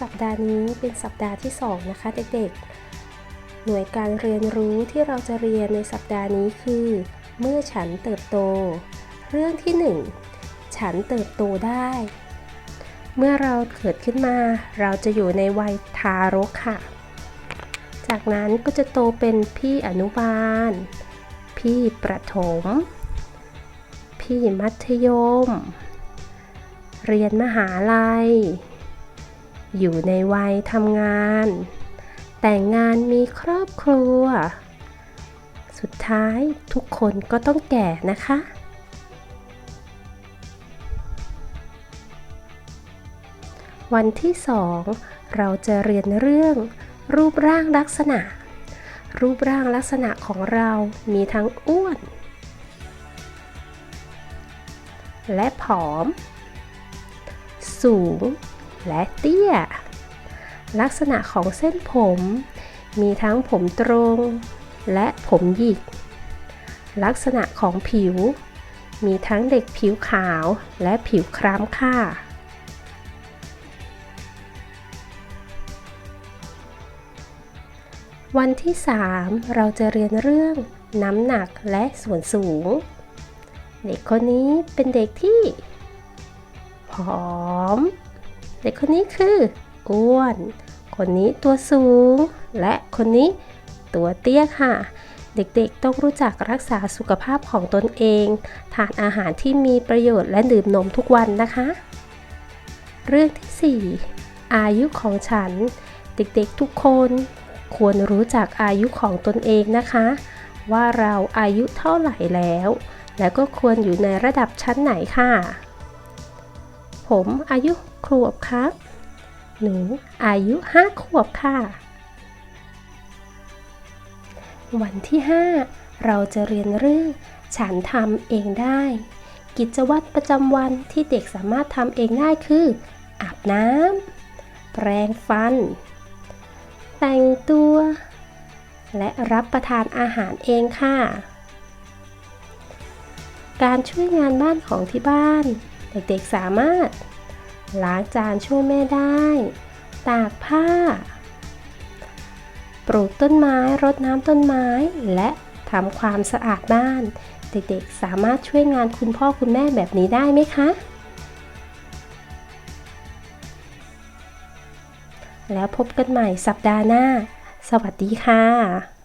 สัปดาห์นี้เป็นสัปดาห์ที่ 2 นะคะเด็กๆ หน่วยการเรียนรู้ที่เราจะเรียนในสัปดาห์นี้คือ เมื่อฉันเติบโต เรื่องที่ 1 ฉันเติบโตได้ เมื่อเราเกิดขึ้นมา เราจะอยู่ในวัยทารกค่ะ จากนั้นก็จะโตเป็นพี่อนุบาล พี่ประถม พี่มัธยม เรียนมหาลัย อยู่ในวัยทำงาน แต่งงานมีครอบครัว สุดท้ายทุกคนก็ต้องแก่นะคะ วันที่สองเราจะเรียนเรื่องรูปร่างลักษณะ รูปร่างลักษณะของเรามีทั้งอ้วน และผอม สูง และเตี้ย ลักษณะของเส้นผม มีทั้งผมตรง และผมหยิก ลักษณะของผิว มีทั้งเด็กผิวขาวและผิวคล้ำค่ะวันที่ 3 เราจะเรียนเรื่องน้ำหนักและส่วนสูง เด็กคนนี้เป็นเด็กที่ ผอม ด็กคนนี้คืออ้วน คนนี้ตัวสูง และคนนี้ตัวเตี้ยค่ะ เด็กๆต้องรู้จักรักษาสุขภาพของตนเอง ทานอาหารที่มีประโยชน์และดื่มนมทุกวันนะคะ เรื่องที่ 4 อายุของฉัน เด็กๆทุกคนควรรู้จักอายุของตนเองนะคะ ว่าเราอายุเท่าไหร่แล้ว แล้วก็ควรอยู่ในระดับชั้นไหนค่ะ ผมอายุขวบครับ หนูอายุห้าขวบค่ะ วันที่ 5 เราจะเรียนเรื่องฉันทำเองได้ กิจวัตรประจำวันที่เด็กสามารถทำเองได้คือ อาบน้ำแปรงฟัน แต่งตัว และรับประทานอาหารเองค่ะ การช่วยงานบ้านของที่บ้าน เด็กๆสามารถ ล้างจานช่วยแม่ได้ ตากผ้า ปลูกต้นไม้รดน้ำต้นไม้ และทำความสะอาดบ้าน เด็กๆสามารถช่วยงานคุณพ่อคุณแม่แบบนี้ได้ไหมคะ แล้วพบกันใหม่สัปดาห์หน้า สวัสดีค่ะ